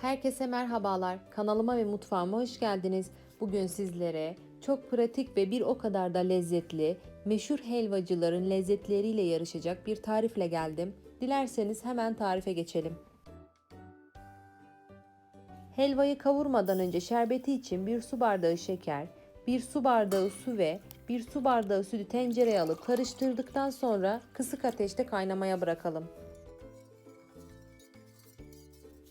Herkese merhabalar. Kanalıma ve mutfağıma hoş geldiniz. Bugün sizlere çok pratik ve bir o kadar da lezzetli, meşhur helvacıların lezzetleriyle yarışacak bir tarifle geldim. Dilerseniz hemen tarife geçelim. Helvayı kavurmadan önce şerbeti için bir su bardağı şeker, bir su bardağı su ve bir su bardağı sütü tencereye alıp karıştırdıktan sonra kısık ateşte kaynamaya bırakalım.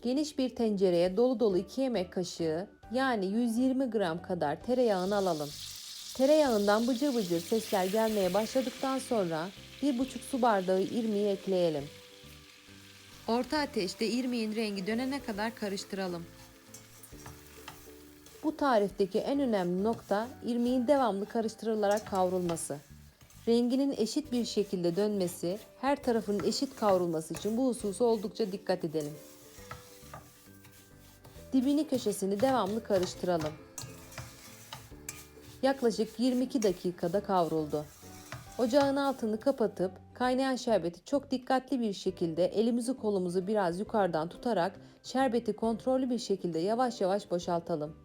Geniş bir tencereye dolu dolu 2 yemek kaşığı yani 120 gram kadar tereyağını alalım. Tereyağından bıcır bıcır sesler gelmeye başladıktan sonra 1,5 su bardağı irmiği ekleyelim. Orta ateşte irmiğin rengi dönene kadar karıştıralım. Bu tarifteki en önemli nokta irmiğin devamlı karıştırılarak kavrulması. Renginin eşit bir şekilde dönmesi, her tarafının eşit kavrulması için bu hususa oldukça dikkat edelim. Dibini köşesini devamlı karıştıralım. Yaklaşık 22 dakikada kavruldu. Ocağın altını kapatıp kaynayan şerbeti çok dikkatli bir şekilde elimizi kolumuzu biraz yukarıdan tutarak şerbeti kontrollü bir şekilde yavaş yavaş boşaltalım.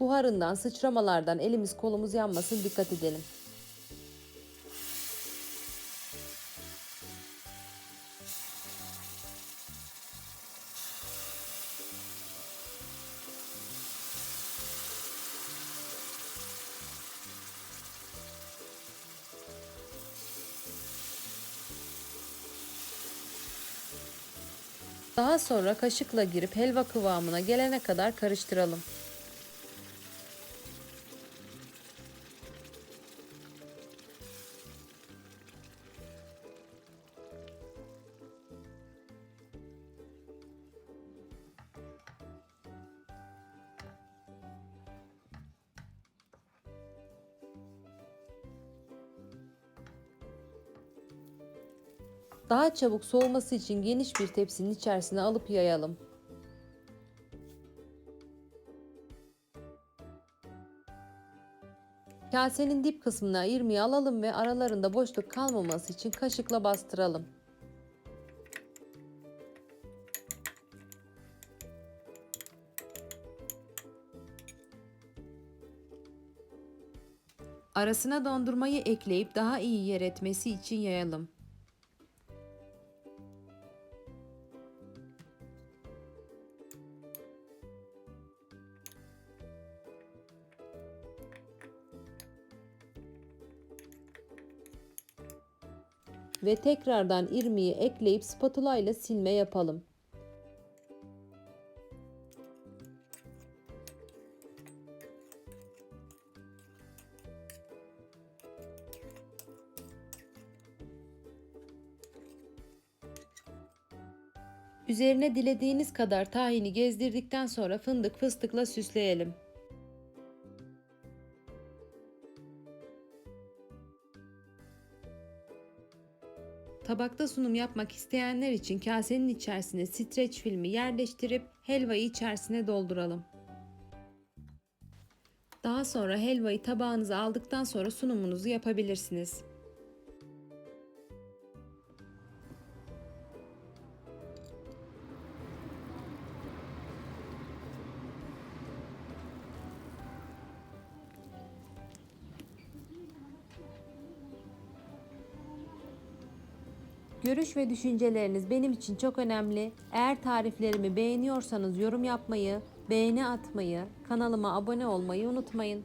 Buharından, sıçramalardan elimiz kolumuz yanmasın dikkat edelim. Daha sonra kaşıkla girip helva kıvamına gelene kadar karıştıralım. Daha çabuk soğuması için geniş bir tepsinin içerisine alıp yayalım. Kasenin dip kısmına irmiği alalım ve aralarında boşluk kalmaması için kaşıkla bastıralım. Arasına dondurmayı ekleyip daha iyi yer etmesi için yayalım. Ve tekrardan irmiği ekleyip spatula ile silme yapalım. Üzerine dilediğiniz kadar tahini gezdirdikten sonra fındık fıstıkla süsleyelim. Tabakta sunum yapmak isteyenler için kasenin içerisine streç filmi yerleştirip helvayı içerisine dolduralım. Daha sonra helvayı tabağınıza aldıktan sonra sunumunuzu yapabilirsiniz. Görüş ve düşünceleriniz benim için çok önemli. Eğer tariflerimi beğeniyorsanız yorum yapmayı, beğeni atmayı, kanalıma abone olmayı unutmayın.